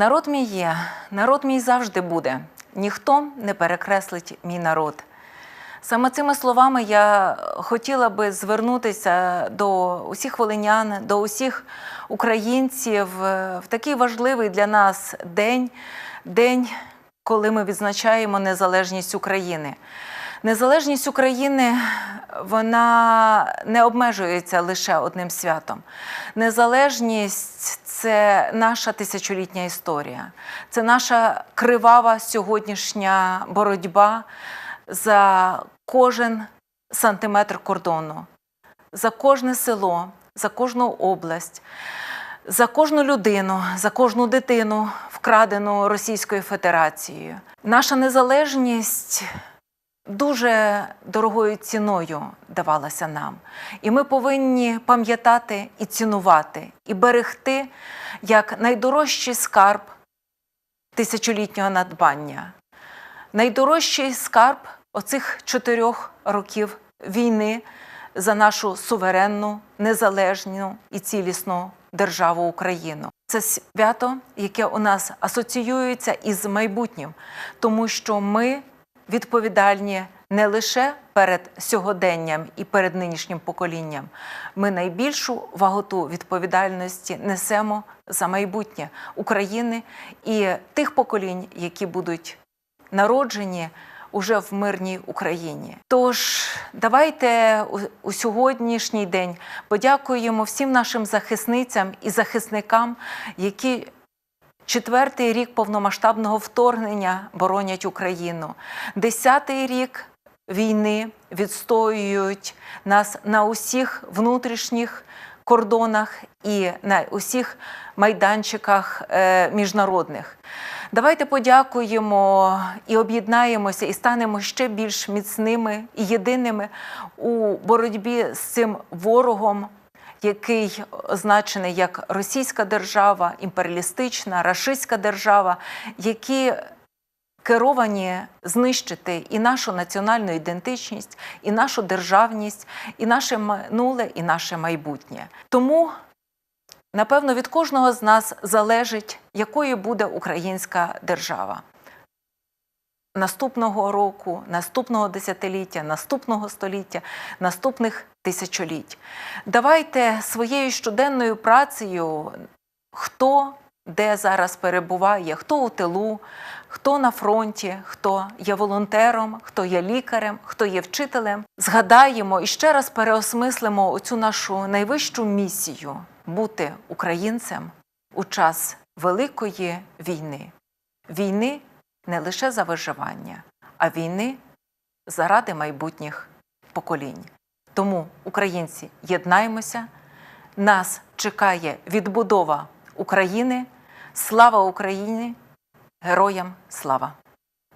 Народ мій є, народ мій завжди буде. Ніхто не перекреслить мій народ. Саме цими словами я хотіла би звернутися до усіх волинян, до усіх українців е, в такий важливий для нас день, день, коли ми відзначаємо незалежність України. Незалежність України вона не обмежується лише одним святом. Незалежність це наша тисячолітня історія, це наша кривава сьогоднішня боротьба за кожен сантиметр кордону, за кожне село, за кожну область, за кожну людину, за кожну дитину, вкрадену Російською Федерацією. Наша незалежність дуже дорогою ціною давалася нам. І ми повинні пам'ятати і цінувати, і берегти як найдорожчий скарб тисячолітнього надбання. Найдорожчий скарб оцих чотирьох років війни за нашу суверенну, незалежну і цілісну державу Україну. Це свято, яке у нас асоціюється із майбутнім, тому що ми відповідальні не лише перед сьогоденням і перед нинішнім поколінням. Ми найбільшу ваготу відповідальності несемо за майбутнє України і тих поколінь, які будуть народжені уже в мирній Україні. Тож давайте у, сьогоднішній день подякуємо всім нашим захисницям і захисникам, які четвертий рік повномасштабного вторгнення боронять Україну, десятий рік війни відстоюють нас на усіх внутрішніх кордонах і на усіх майданчиках е, міжнародних. Давайте подякуємо і об'єднаємося, і станемо ще більш міцними і єдиними у боротьбі з цим ворогом, який означений як Російська держава, імперіалістична, рашистська держава, які керовані знищити і нашу національну ідентичність, і нашу державність, і наше минуле, і наше майбутнє. Тому Напевно, від кожного з нас залежить, якою буде українська держава. Наступного року, наступного десятиліття, наступного століття, наступних тисячоліть. Давайте своєю щоденною працею, хто де зараз перебуває, хто у тилу, хто на фронті, хто є волонтером, хто є лікарем, хто є вчителем, згадаємо і ще раз переосмислимо оцю нашу найвищу місію бути українцем у час великої війни. Війни не лише за виживання, а війни заради майбутніх поколінь. Тому, українці, єднаємося, нас чекає відбудова України. Слава Україні! Героям слава!